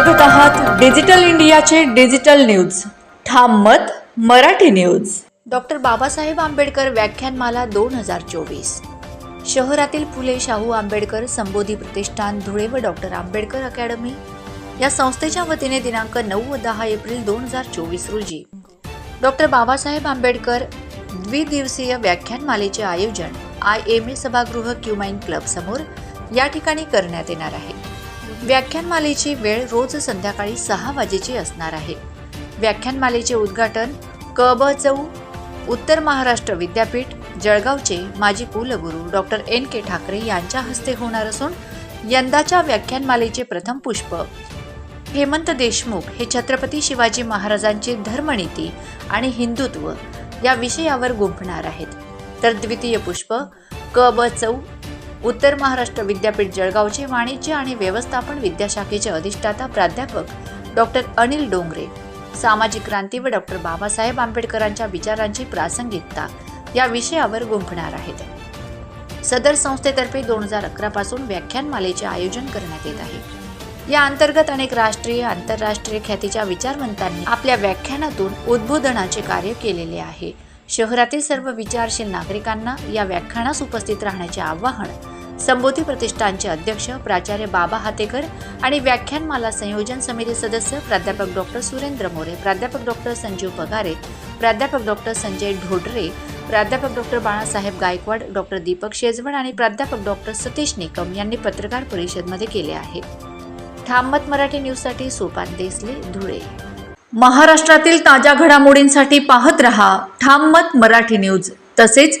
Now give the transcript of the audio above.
मत डिजिटल इंडियाचे digital news. ठाम मत मराठी न्यूज. डॉक्टर बाबासाहेब आंबेडकर व्याख्यानमाला दोन हजार चोवीस. शहरातील फुले शाहू आंबेडकर संबोधी प्रतिष्ठान धुळे व डॉक्टर आंबेडकर अकॅडमी या संस्थेच्या वतीने दिनांक नऊ व दहा एप्रिल दोन हजार चोवीस रोजी. डॉक्टर बाबासाहेब आंबेडकर द्विदिवसीय व्याख्यानमालेचे आयोजन आय एम ए सभागृह क्युमाइन क्लब समोर या ठिकाणी करण्यात येणार आहे. व्याख्यानमालेची वेळ रोज संध्याकाळी सहा वाजेची असणार आहे. व्याख्यानमालेचे उद्घाटन क ब चौ उत्तर महाराष्ट्र विद्यापीठ जळगावचे माजी कुलगुरू डॉक्टर एन के ठाकरे यांच्या हस्ते होणार असून यंदाच्या व्याख्यानमालेचे प्रथम पुष्प हेमंत देशमुख हे छत्रपती शिवाजी महाराजांची धर्मनीती आणि हिंदुत्व या विषयावर गुंफणार आहेत. तर द्वितीय पुष्प क ब चौ उत्तर महाराष्ट्र विद्यापीठ जळगावचे वाणिज्य आणि व्यवस्थापन विद्याशाखेचे अधिष्ठाता प्राध्यापक डॉक्टर अनिल डोंगरे सामाजिक क्रांती व डॉक्टर बाबासाहेब आंबेडकरांच्या विचारांची प्रासंगिकता या विषयावर गुंफणार आहेत. सदर संस्थेतर्फे दोन हजार अकरा पासून व्याख्यानमालेचे आयोजन करण्यात येत आहे. या अंतर्गत अनेक राष्ट्रीय आंतरराष्ट्रीय ख्यातीच्या विचारवंतांनी आपल्या व्याख्यानातून उद्बोधनाचे कार्य केलेले आहे. शहरातील सर्व विचारशील नागरिकांना या व्याख्यानास उपस्थित राहण्याचे आवाहन संबोधी प्रतिष्ठानचे अध्यक्ष प्राचार्य बाबा हातेकर आणि व्याख्यानमाला संयोजन समिती सदस्य प्राध्यापक डॉक्टर सुरेंद्र मोरे प्राध्यापक डॉक्टर संजीव पगारे प्राध्यापक डॉक्टर संजय ढोडरे प्राध्यापक डॉक्टर बाळासाहेब गायकवाड डॉक्टर दीपक शेजवण आणि प्राध्यापक डॉक्टर सतीश निकम यांनी पत्रकार परिषदमध्ये केले आहे. ठाममत मराठी न्यूजसाठी सोपान देसले धुळे. महाराष्ट्रातील ताज्या घडामोडींसाठी पाहत रहा. ठाम मत मराठी न्यूज. तसेच